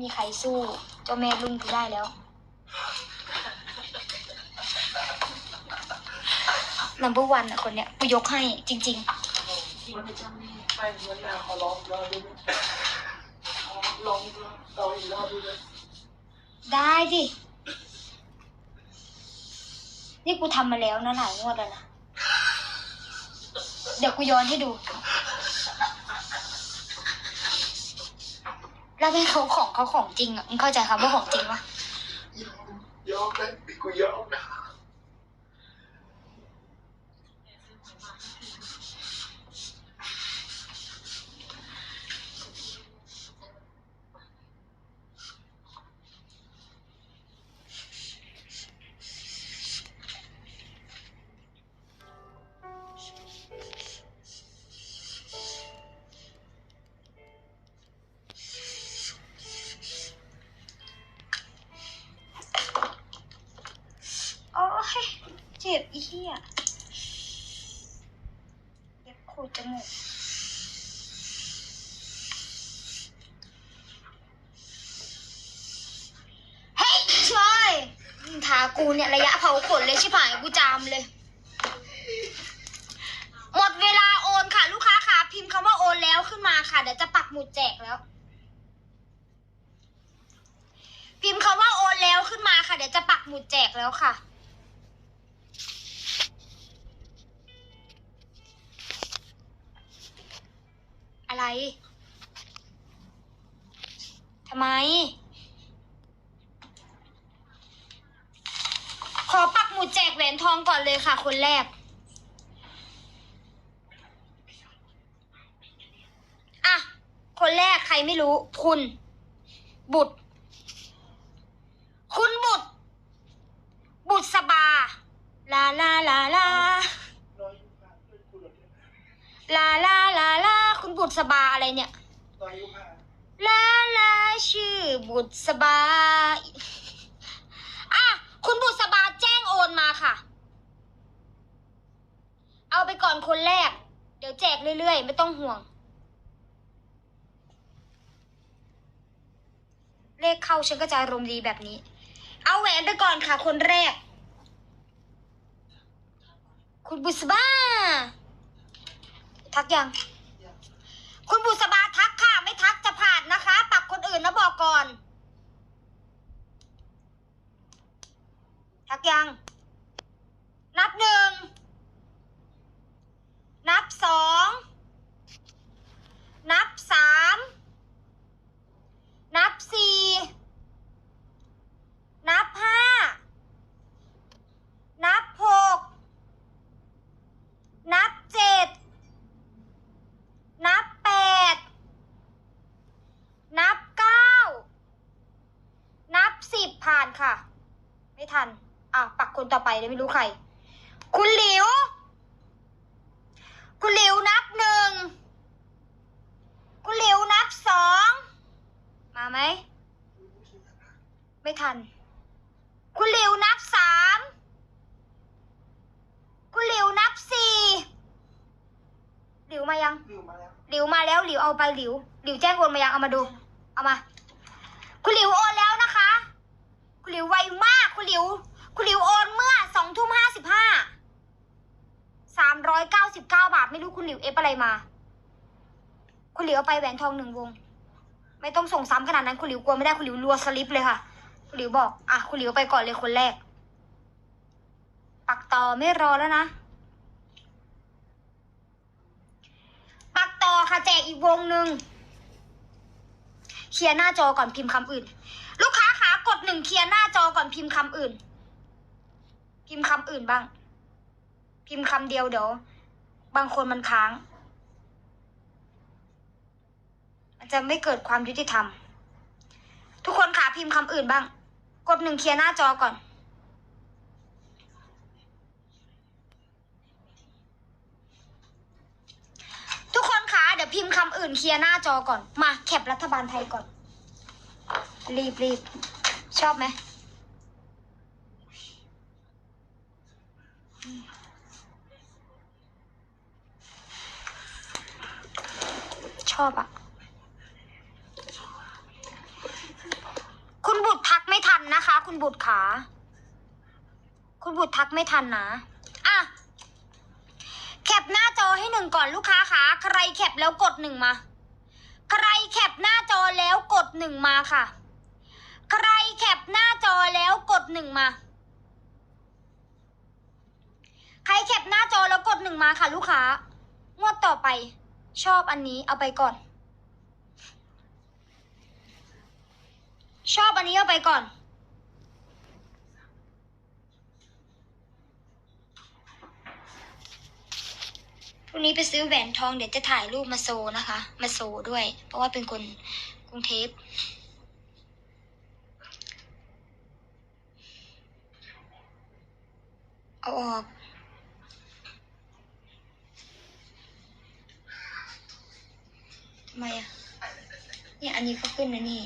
มีใครสู้เจ้าแม่รุ่งกูได้แล้ว number one อะคนเนี้ยกูยกให้จริงมันไม่จำนี่ไปวันนาขอลองรอดูลองลองอีกรอบดูเลยๆได้สินี่กูทำมาแล้วนะหลายงวดแล้วนะ เดี๋ยวกูย้อนให้ดู แล้วเป็นเขาของเขาของจริงอะมึงเข้าใจคำว่าของจริงปะยอมยอมเลยกูยอมนะี้ยเจ็บขูดจมูกเฮ้ยช่วยมึงทากูเนี่ยระยะเผาขนเลยชิบหายกูจามเลย หมดเวลาโอนค่ะ ลูกค้าค่ะ พิมพ์คำว่าโอนแล้วขึ้นมาค่ะ เดี๋ยวจะปักหมุดแจกแล้ว พิมพ์คำว่าโอนแล้วขึ้นมาค่ะ เดี๋ยวจะปักหมุดแจกแล้วค่ะ อะไรทำไม ขอปักหมุดแจกแหวนทองก่อนเลยค่ะ คนแรก อะ คนแรกใครไม่รู้ คุณ บุตร คุณบุตร บุตรสบา ลาลาลาลา ลาลาลา บุตรสบาอะไรเนี่ยน้อยยุคห้าลาลาชื่อบุตรสบาอะคุณบุตรสบาแจ้งโอนมาค่ะ เอาไปก่อนคนแรก เดี๋ยวแจกเรื่อยๆ ไม่ต้องห่วง เลขเข้าฉันก็จะอารมณ์ดีแบบนี้ เอาแหวนไปก่อนค่ะ คนแรก คุณบุษบาทักยัง คุณบุษบาทักค่ะ ไม่ทักจะผ่านนะคะ ปักคนอื่นนะบอกก่อน ทักยัง นับหนึ่ง นับสอง นับสาม นับสี่ นับห้า นับหก นับเจ็ด นับแปด นับเก้า นับสิบผ่าน ค่ะ ไม่ทัน อะปักคนต่อไปเลยไม่รู้ใคร คุณหลิว คุณหลิวนับหนึ่ง คุณหลิวนับสอง มาไหม ไม่ทัน คุณหลิวนับสาม คุณหลิวนับสี่หลิวมายังลืมมาแล้ว หลิวมาแล้วหลิวเอาไปหลิว หลิวแจ้งโอนมายังเอามาดู เอามา คุณหลิวโอนแล้วนะ คุณหลิวไวมากคุณหลิว คุณหลิวโอนเมื่อสองทุ่มห้าสิบห้าสามร้อยเก้าสิบเก้าบาทไม่รู้คุณหลิวเอฟอะไรมา คุณหลิวเอาไปแหวนทองหนึ่งวง ไม่ต้องส่งซ้ำขนาดนั้นคุณหลิวกลัวไม่ได้คุณหลิวรัวสลิปเลยค่ะ คุณหลิวบอก อะคุณหลิวไปก่อนเลยคนแรก ปักต่อไม่รอแล้วนะปักต่อค่ะแจกอีกวงหนึ่ง เคลียร์หน้าจอก่อนพิมพ์คำอื่น ลูกค้าขากดหนึ่งเคลียร์หน้าจอก่อนพิมพ์คำอื่น พิมพ์คำอื่นบ้าง พิมพ์คำเดียวเดี๋ยว บางคนมันค้างมันจะไม่เกิดความยุติธรรม ทุกคนขาพิมพ์คำอื่นบ้าง กดหนึ่งเคลียร์หน้าจอก่อน ทุกคนคะเดี๋ยวพิมพ์คำ อื่นเคลียร์หน้าจอก่อน มาแคปรัฐบาลไทยก่อน รีบรีบชอบไหมชอบอะคุณบุดทักไม่ทันะคะ คุณบุตรขา คุณบุตรทักไม่ทันนะอะแคปหน้าจอ ให้หนึ่งก่อนลูกค้าขาใครแคปแล้วกดหนึ่งมา ใครแคปหน้าจอแล้วกดหนึ่งมาค่ะ ใครแคปหน้าจอแล้วกดหนึ่งมา ใครแคปหน้าจอแล้วกดหนึ่งมาค่ะ ลูกค้างวดต่อไป ชอบอันนี้เอาไปก่อน ชอบอันนี้เอาไปก่อน พรุ่งนี้ไปซื้อแหวนทองเดี๋ยวจะถ่ายรูปมาโซนะคะ มาโซด้วย เพราะว่าเป็นคนกรุงเทพเอาออกทำไมอะเนี่ยอันนี้ก็ขึ้นนะนี่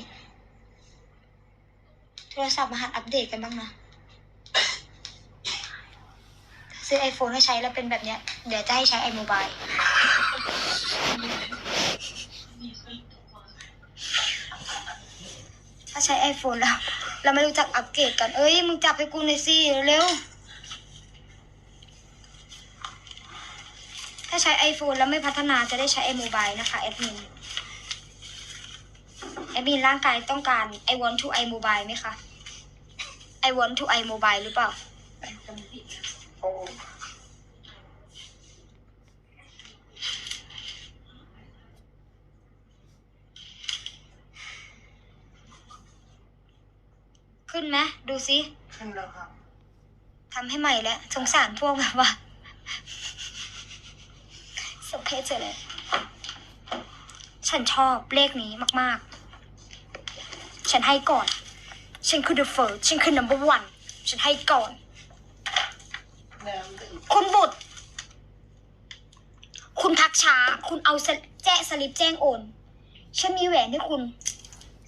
โทรศัพท์มาหัดอัปเดตกันบ้างนะ ซื้อ iPhone ให้ใช้แล้วเป็นแบบเนี้ย เดี๋ยวจะให้ใช้ iMobile ถ้าใช้ iPhone แล้ว เราไม่รู้จักอัปเกรดกัน เอ้ย มึงจับให้กูหน่อยสิเร็วถ้าใช้ iPhone แล้วไม่พัฒนาจะได้ใช้ iMobile นะคะแอดมินแอดมินร่างกายต้องการ I want to iMobile ไหมคะ I want to iMobile หรือเปล่า โอ้ ขึ้นไหมดูซิขึ้นแล้วครับทำให้ใหม่แล้วสงสารพวกแบบว่าสมเพชเลย ฉันชอบเลขนี้มาก ๆ ฉันให้ก่อน ฉันคือ the first ฉันคือ number one ฉันให้ก่อนแนมจะอีกคุณบุตร คุณทักช้า คุณเอาสลิแจ้สลิปแจ้งโอน ฉันมีแหวนให้คุณ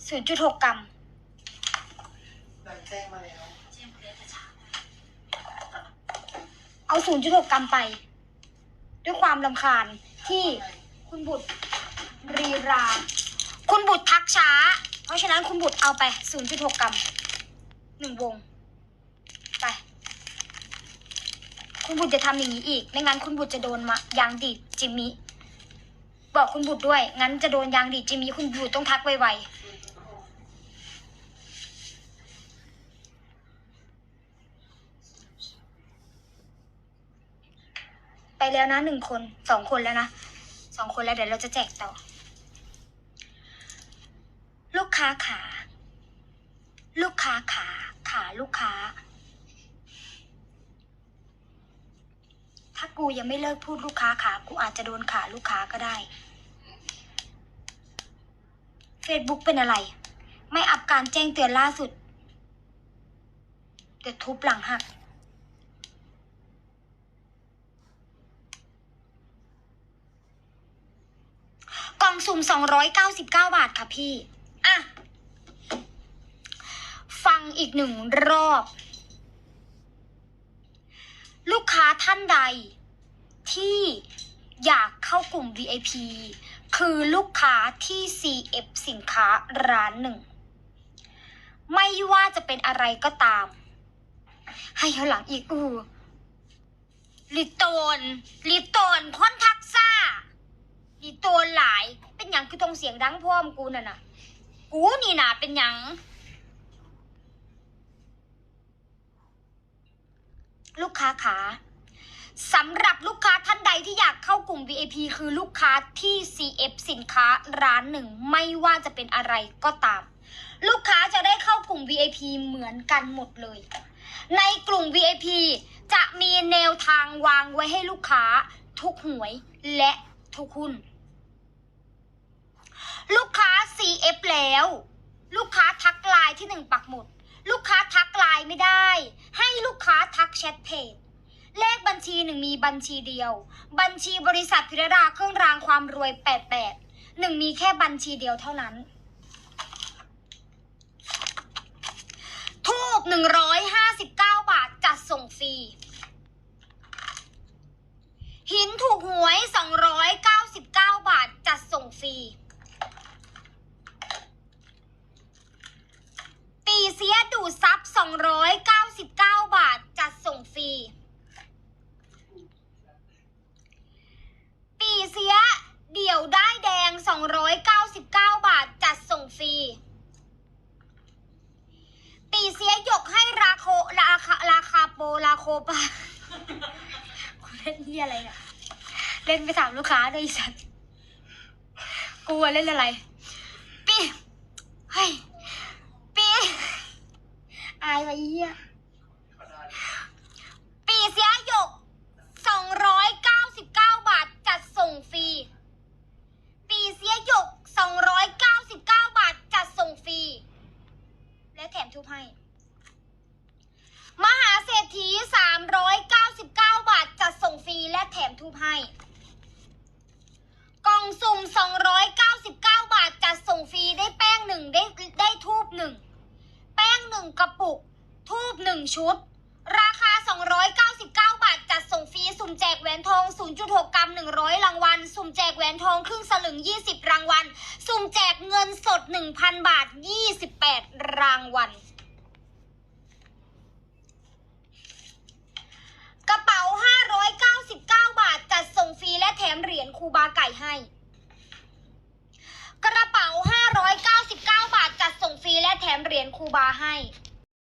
0.6 กรัมได้ แจ้งมาแล้วเอา 0.6 กรัมไป ด้วยความลำคาญที่คุณบุตรรีรา คุณบุตรทักช้า เพราะฉะนั้นคุณบุตรเอาไป 0.6 กรัมหนึ่งวง ไป คุณบุตรจะทำอย่างนี้อีก ไม่งั้นคุณบุตรจะโดนมายางดีดจิมมี่บอกคุณบุตรด้วย งั้นจะโดนยางดีดจิมมี่คุณบุตรต้องทักไวๆ แล้วนะหนึ่งคนสองคนแล้วนะสองคนแล้วเดี๋ยวเราจะแจกต่อ ลูกค้าขา ลูกค้าขาขาลูกค้า ถ้ากูยังไม่เลิกพูดลูกค้าขากูอาจจะโดนขาลูกค้าก็ได้ Facebook เป็นอะไร ไม่อัปการแจ้งเตือนล่าสุดเดี๋ยวทุบหลังหัก กล่องสุ่ม 299 บาทค่ะพี่ อะ ฟังอีกหนึ่งรอบ ลูกค้าท่านใด ที่อยากเข้ากลุ่ม VIP คือลูกค้าที่ CF สินค้าร้านหนึ่ง ไม่ว่าจะเป็นอะไรก็ตาม ให้เอาหลังอีกอูลิโตนลิโตนคนทักซ่า ลิโตนหลาย เป็นหยังคือตรงเสียงดังพ่อมกูน่ะนะกูนี่นะเป็นหยังลูกค้าขาสำหรับลูกค้าท่านใดที่อยากเข้ากลุ่ม VIP คือลูกค้าที่ CF สินค้าร้านหนึ่ง ไม่ว่าจะเป็นอะไรก็ตาม ลูกค้าจะได้เข้ากลุ่ม VIP เหมือนกันหมดเลย ในกลุ่ม VIP จะมีแนวทางวางไว้ให้ลูกค้าทุกหวยและ ทุกหุ้น ลูกค้า CF แล้ว ลูกค้าทักไลน์ที่หนึ่งปักหมุด ลูกค้าทักไลน์ไม่ได้ ให้ลูกค้าทักแชทเพจเลขบัญชีหนึ่งมีบัญชีเดียว บัญชีบริษัทพิรดาเครื่องรางความรวย88หนึ่งมีแค่บัญชีเดียวเท่านั้น ทูบ159บาทจัดส่งฟรี หินถูกหวย 299 บาท จัดส่งฟรี ตีเสียดูดซับ 299 บาท จัดส่งฟรี ปีเสีย เดี่ยวได้แดง 299 บาท จัดส่งฟรี ปีเสียหยกให้ราโคราคาราคาโปรราโคปะ กูเล่นที่อะไรเนี่ย เล่ นไปถามลูกค้าด้วยอ้สัตว์กูอะเล่นอะไร ปีเฮ้ยปีอายไปเหี้ยปีเสียหยก299บเก้าบาทจัดส่งฟรี ปีเสียหยก299บาทจัดส่งฟรี และแถมทุบให้ มหาเศรษฐี 399 บาท จัดส่งฟรีและแถมทุบให้ กล่องสุ่ม 299 บาท จัดส่งฟรีได้แป้งหนึ่งได้ได้ทูบหนึ่ง แป้งหนึ่งกระปุก ทูบหนึ่ง ชุด ราคา 299 บาท จัดส่งฟรี สุ่มแจกแหวนทอง 0.6 กรัม 100 รางวัล สุ่มแจกแหวนทองครึ่งสลึง 20 รางวัล สุ่มแจกเงินสด 1,000 บาท 28 รางวัล กระเป๋า 599 บาท จัดส่งฟรีและแถมเหรียญคูบาไก่ให้กระเป๋า 599 บาท จัดส่งฟรีและแถมเหรียญคูบาให้